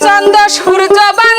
চন্দ্র সূর্য বা